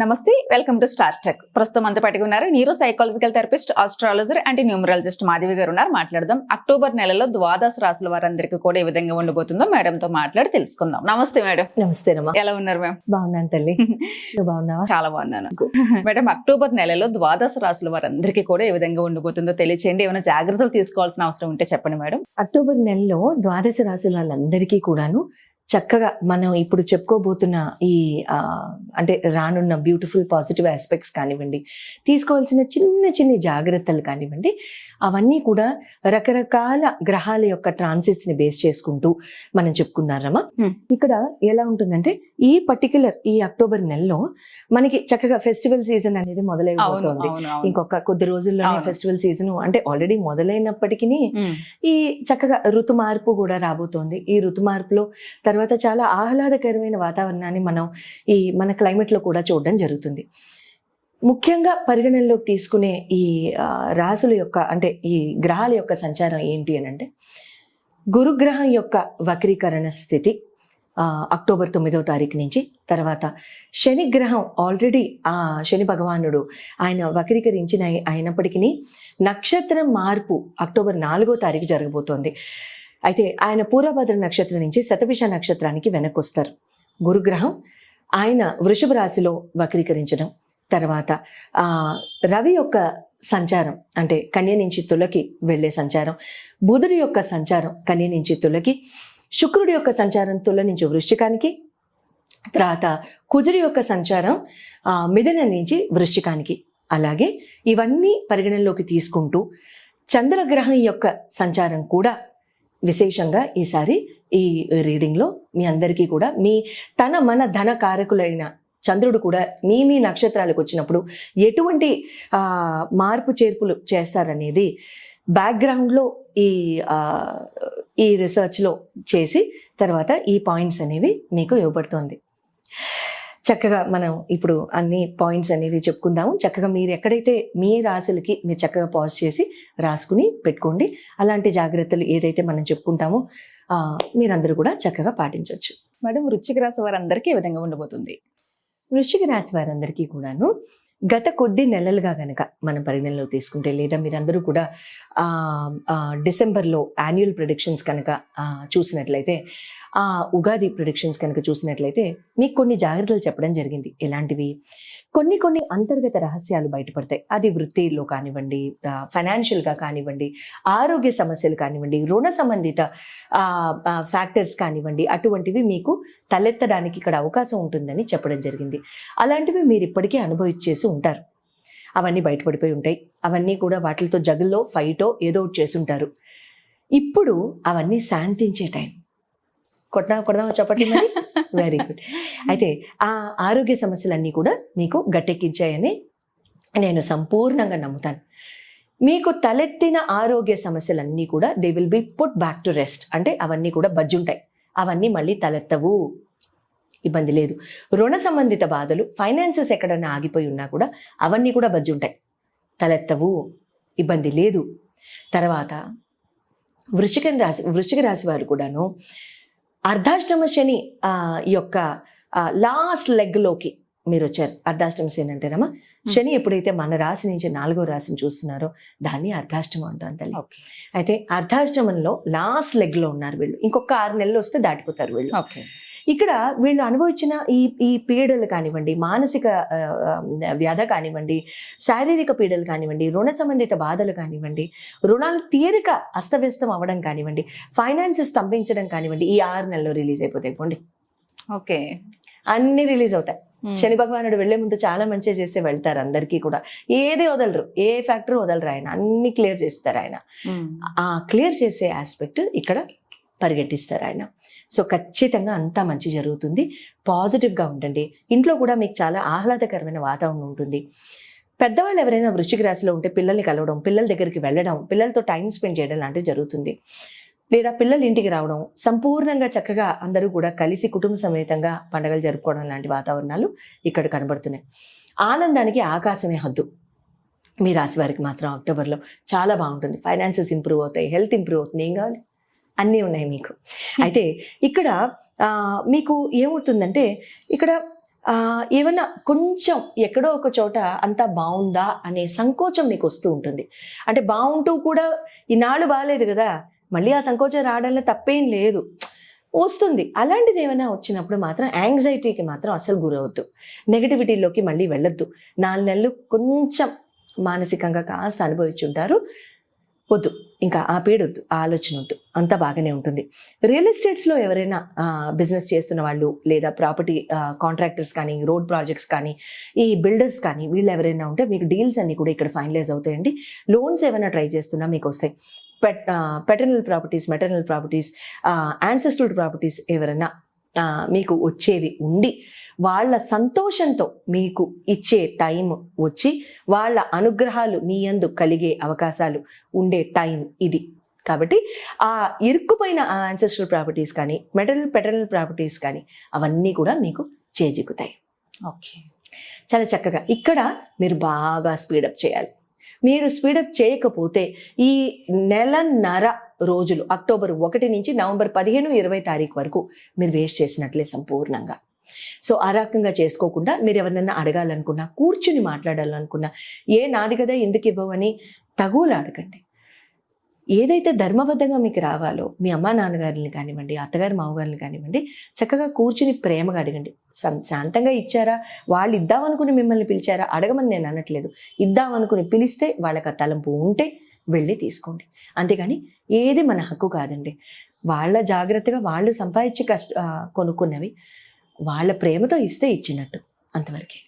నమస్తే welcome to star trek ప్రస్తుతం అంతా పట్టుకున్నారు neuro psychological therapist astrologer and numerologist Madhavi గారు ఉన్నారు. మాట్లాడదాం. అక్టోబర్ నెలలో ద్వాదశ రాసుల వారందరికీ కూడా ఏ విధంగా ఉండబోతుందో మేడం తో మాట్లాడి తెలుసుకుందాం. నమస్తే మేడం. నమస్తే ఎలా ఉన్నారు మ్యామ్? బాగున్నాను తల్లి. బాగున్నావా? చాలా బాగున్నాను. మేడం అక్టోబర్ నెలలో ద్వాదశ రాసుల వారందరికీ కూడా ఏ విధంగా ఉండబోతుందో తెలియచేయండి. ఏమైనా జాగ్రత్తలు తీసుకోవాల్సిన అవసరం ఉంటే చెప్పండి మేడం. అక్టోబర్ నెలలో ద్వాదశ రాశుల వాళ్ళందరికీ కూడాను చక్కగా మనం ఇప్పుడు చెప్పుకోబోతున్న ఈ అంటే రానున్న బ్యూటిఫుల్ పాజిటివ్ ఆస్పెక్ట్స్ కానివ్వండి తీసుకోవాల్సిన చిన్న చిన్న జాగ్రత్తలు కానివ్వండి అవన్నీ కూడా రకరకాల గ్రహాల యొక్క ట్రాన్సిట్స్ని బేస్ చేసుకుంటూ మనం చెప్పుకున్నారమ్మా Hmm. ఇక్కడ ఎలా ఉంటుందంటే ఈ పర్టికులర్ ఈ అక్టోబర్ నెలలో మనకి చక్కగా ఫెస్టివల్ సీజన్ అనేది మొదలైపోతుంది. ఇంకొక కొద్ది రోజుల్లోనే అవును. ఫెస్టివల్ సీజన్ అంటే ఆల్రెడీ మొదలైనప్పటికీ ఈ చక్కగా ఋతు మార్పు కూడా రాబోతోంది. ఈ ఋతు మార్పులో తర్వాత తర్వాత చాలా ఆహ్లాదకరమైన వాతావరణాన్ని మనం ఈ మన క్లైమేట్లో కూడా చూడడం జరుగుతుంది. ముఖ్యంగా పరిగణనలోకి తీసుకునే ఈ రాసుల యొక్క అంటే ఈ గ్రహాల యొక్క సంచారం ఏంటి అని అంటే గురుగ్రహం యొక్క వక్రీకరణ స్థితి అక్టోబర్ తొమ్మిదవ తారీఖు నుంచి తర్వాత శని గ్రహం ఆల్రెడీ ఆ శని భగవానుడు ఆయన వక్రీకరించిన అయినప్పటికీ నక్షత్రం మార్పు అక్టోబర్ నాలుగో తారీఖు జరగబోతోంది. అయితే ఆయన పూర్వభద్ర నక్షత్రం నుంచి శతభిష నక్షత్రానికి వెనక్కి వస్తారు గురుగ్రహం ఆయన వృషభ రాశిలో వక్రీకరించడం. తర్వాత రవి యొక్క సంచారం అంటే కన్య నుంచి తులకి వెళ్ళే సంచారం. బుధుడి యొక్క సంచారం కన్య నుంచి తులకి. శుక్రుడి యొక్క సంచారం తుల నుంచి వృశ్చికానికి. తర్వాత కుజుడి యొక్క సంచారం మిథున నుంచి వృశ్చికానికి. అలాగే ఇవన్నీ పరిగణనలోకి తీసుకుంటూ చంద్రగ్రహం యొక్క సంచారం కూడా విశేషంగా ఈసారి ఈ రీడింగ్లో మీ అందరికీ కూడా మీ తన మన ధన కారకులైన చంద్రుడు కూడా మీ మీ నక్షత్రాలకు వచ్చినప్పుడు ఎటువంటి మార్పు చేర్పులు చేస్తారనేది బ్యాక్గ్రౌండ్లో ఈ ఈ రీసెర్చ్లో చేసి తర్వాత ఈ పాయింట్స్ అనేవి మీకు ఇవ్వబడుతోంది. చక్కగా మనం ఇప్పుడు అన్ని పాయింట్స్ అనేవి చెప్పుకుందాము. చక్కగా మీరు ఎక్కడైతే మీ రాశులకి మీరు చక్కగా పాజ్ చేసి రాసుకుని పెట్టుకోండి. అలాంటి జాగ్రత్తలు ఏదైతే మనం చెప్పుకుంటామో మీరందరూ కూడా చక్కగా పాటించవచ్చు. మేడం వృశ్చిక రాశి వారందరికీ ఏ విధంగా ఉండబోతుంది. వృశ్చిక రాశి వారందరికీ కూడాను గత కొద్ది నెలలుగా గనక మనం పరిగణనలో తీసుకుంటే లేదా మీరందరూ కూడా డిసెంబర్లో యాన్యువల్ ప్రొడిక్షన్స్ కనుక చూసినట్లయితే ఆ ఉగాది ప్రొడిక్షన్స్ కనుక చూసినట్లయితే మీకు కొన్ని జాగ్రత్తలు చెప్పడం జరిగింది. ఎలాంటివి? కొన్ని కొన్ని అంతర్గత రహస్యాలు బయటపడతాయి. అది వృత్తిలో కానివ్వండి ఫైనాన్షియల్గా కానివ్వండి ఆరోగ్య సమస్యలు కానివ్వండి రుణ సంబంధిత ఫ్యాక్టర్స్ కానివ్వండి అటువంటివి మీకు తలెత్తడానికి ఇక్కడ అవకాశం ఉంటుందని చెప్పడం జరిగింది. అలాంటివి మీరు ఇప్పటికే అనుభవించేసి ఉంటారు. అవన్నీ బయటపడిపోయి ఉంటాయి. అవన్నీ కూడా వాటితో జగుల్లో ఫైటో ఏదో ఒకటి చేసి ఉంటారు ఇప్పుడు అవన్నీ శాంతించే టైం. కొడదాం కొడదాం చెప్పండి మరి? వెరీ గుడ్ అయితే ఆ ఆరోగ్య సమస్యలన్నీ కూడా మీకు గట్టెక్కించాయని నేను సంపూర్ణంగా నమ్ముతాను. మీకు తలెత్తిన ఆరోగ్య సమస్యలన్నీ కూడా they will be put back to rest అంటే అవన్నీ కూడా బజ్జుంటాయి అవన్నీ మళ్ళీ తలెత్తవు. ఇబ్బంది లేదు. రుణ సంబంధిత బాధలు ఫైనాన్సెస్ ఎక్కడైనా ఆగిపోయి ఉన్నా కూడా అవన్నీ కూడా బజ్జుంటాయి తలెత్తవు ఇబ్బంది లేదు. తర్వాత వృశ్చిక రాశి వృశ్చిక రాశి వారు కూడాను అర్ధాష్టమ శని ఆ, యొక్క లాస్ట్ లెగ్లోకి మీరు వచ్చారు. అర్ధాష్టమ శని అంటేనమ్మా శని ఎప్పుడైతే మన రాశి నుంచి నాలుగో రాశిని చూస్తున్నారో దాన్ని అర్ధాష్టమం అంటాం తల్లి. ఓకే. అయితే అర్ధాష్టమంలో లాస్ట్ లెగ్లో ఉన్నారు వీళ్ళు. ఇంకొక ఆరు నెలలు వస్తే దాటిపోతారు వీళ్ళు. ఓకే. ఇక్కడ వీళ్ళు అనుభవించిన ఈ ఈ పీడలు కానివ్వండి మానసిక వ్యధ కానివ్వండి శారీరక పీడలు కానివ్వండి రుణ సంబంధిత బాధలు కానివ్వండి రుణాలు తీరిక అస్తవ్యస్తం అవ్వడం కానివ్వండి ఫైనాన్సెస్ స్తంభించడం కానివ్వండి ఈ ఆరు నెలల్లో రిలీజ్ అయిపోతాయి పోండి. ఓకే. అన్ని రిలీజ్ అవుతాయి. శని భగవానుడు వెళ్ళే ముందు చాలా మంచిగా చేస్తే వెళ్తారు అందరికీ కూడా. ఏది వదలరు ఏ ఫ్యాక్టర్ వదలరు ఆయన అన్ని క్లియర్ చేస్తారు ఆయన. ఆ క్లియర్ చేసే ఆస్పెక్ట్ ఇక్కడ పరిగెట్టిస్తారు ఆయన. సో ఖచ్చితంగా అంతా మంచి జరుగుతుంది. పాజిటివ్గా ఉండండి. ఇంట్లో కూడా మీకు చాలా ఆహ్లాదకరమైన వాతావరణం ఉంటుంది. పెద్దవాళ్ళు ఎవరైనా వృశ్చిక రాశిలో ఉంటే పిల్లల్ని కలవడం పిల్లల దగ్గరికి వెళ్ళడం పిల్లలతో టైం స్పెండ్ చేయడం లాంటివి జరుగుతుంది. లేదా పిల్లలు ఇంటికి రావడం సంపూర్ణంగా చక్కగా అందరూ కూడా కలిసి కుటుంబ సమేతంగా పండుగలు జరుపుకోవడం లాంటి వాతావరణాలు ఇక్కడ కనబడుతున్నాయి. ఆనందానికి ఆకాశమే హద్దు. మీ రాశి వారికి మాత్రం అక్టోబర్లో చాలా బాగుంటుంది. ఫైనాన్సెస్ ఇంప్రూవ్ అవుతాయి హెల్త్ ఇంప్రూవ్ అవుతుంది. ఏం కావాలి? అన్నీ ఉన్నాయి మీకు. అయితే ఇక్కడ మీకు ఏమవుతుందంటే ఇక్కడ ఏమన్నా కొంచెం ఎక్కడో ఒక చోట అంతా బాగుందా అనే సంకోచం మీకు వస్తూ ఉంటుంది. అంటే బాగుంటూ కూడా ఈనాళ్ళు బాగాలేదు కదా మళ్ళీ ఆ సంకోచం రావడంలో తప్పేం లేదు. వస్తుంది. అలాంటిది ఏమైనా వచ్చినప్పుడు మాత్రం యాంగ్జైటీకి మాత్రం అసలు గురవద్దు. నెగటివిటీలోకి మళ్ళీ వెళ్ళొద్దు. నాలుగు నెలలు కొంచెం మానసికంగా కాస్త అనుభవించుంటారు. వద్దు ఇంకా ఆ పీడొద్దు ఆ ఆలోచన వద్దు అంతా బాగానే ఉంటుంది. రియల్ ఎస్టేట్స్లో ఎవరైనా బిజినెస్ చేస్తున్న వాళ్ళు లేదా ప్రాపర్టీ కాంట్రాక్టర్స్ కానీ రోడ్ ప్రాజెక్ట్స్ కానీ ఈ బిల్డర్స్ కానీ వీళ్ళు ఎవరైనా ఉంటే మీకు డీల్స్ అన్నీ కూడా ఇక్కడ ఫైనలైజ్ అవుతాయండి. లోన్స్ ఏమైనా ట్రై చేస్తున్నా మీకు వస్తాయి. Pet paternal properties maternal properties ancestral properties ఎవరైనా మీకు వచ్చేవి ఉండి వాళ్ళ సంతోషంతో మీకు ఇచ్చే టైం వచ్చి వాళ్ళ అనుగ్రహాలు మీ యందు కలిగే అవకాశాలు ఉండే టైం ఇది. కాబట్టి ఆ ఇరుక్కుపోయిన ఆ యాన్సెస్ట్రల్ ప్రాపర్టీస్ కానీ మెటరల్ పెటరల్ ప్రాపర్టీస్ కానీ అవన్నీ కూడా మీకు చేజిక్కుతాయి. ఓకే. చాలా చక్కగా. ఇక్కడ మీరు బాగా స్పీడప్ చేయాలి. మీరు స్పీడప్ చేయకపోతే ఈ నెలన్నర రోజులు అక్టోబర్ ఒకటి నుంచి నవంబర్ పదిహేను ఇరవై తారీఖు వరకు మీరు వేస్ట్ చేసినట్లే సంపూర్ణంగా. సో ఆ రకంగా చేసుకోకుండా మీరు ఎవరినైనా అడగాలనుకున్నా కూర్చుని మాట్లాడాలనుకున్నా ఏ నాది కదా ఎందుకు ఇవ్వవని తగులు అడగండి ఏదైతే ధర్మబద్ధంగా మీకు రావాలో మీ అమ్మా నాన్నగారిని కానివ్వండి అత్తగారి మామగారిని కానివ్వండి చక్కగా కూర్చుని ప్రేమగా అడగండి. సం- శాంతంగా ఇచ్చారా? వాళ్ళు ఇద్దామనుకుని మిమ్మల్ని పిలిచారా? అడగమని నేను అనట్లేదు. ఇద్దామనుకుని పిలిస్తే వాళ్ళకి ఆ తలంపు ఉంటే వెళ్ళి తీసుకోండి. అంతేగాని ఏది మన హక్కు కాదండి. వాళ్ళ జాగ్రత్తగా వాళ్ళు సంపాదించి కష్ట కొనుక్కున్నవి వాళ్ళ ప్రేమతో ఇస్తే ఇచ్చినట్టు అంతవరకే.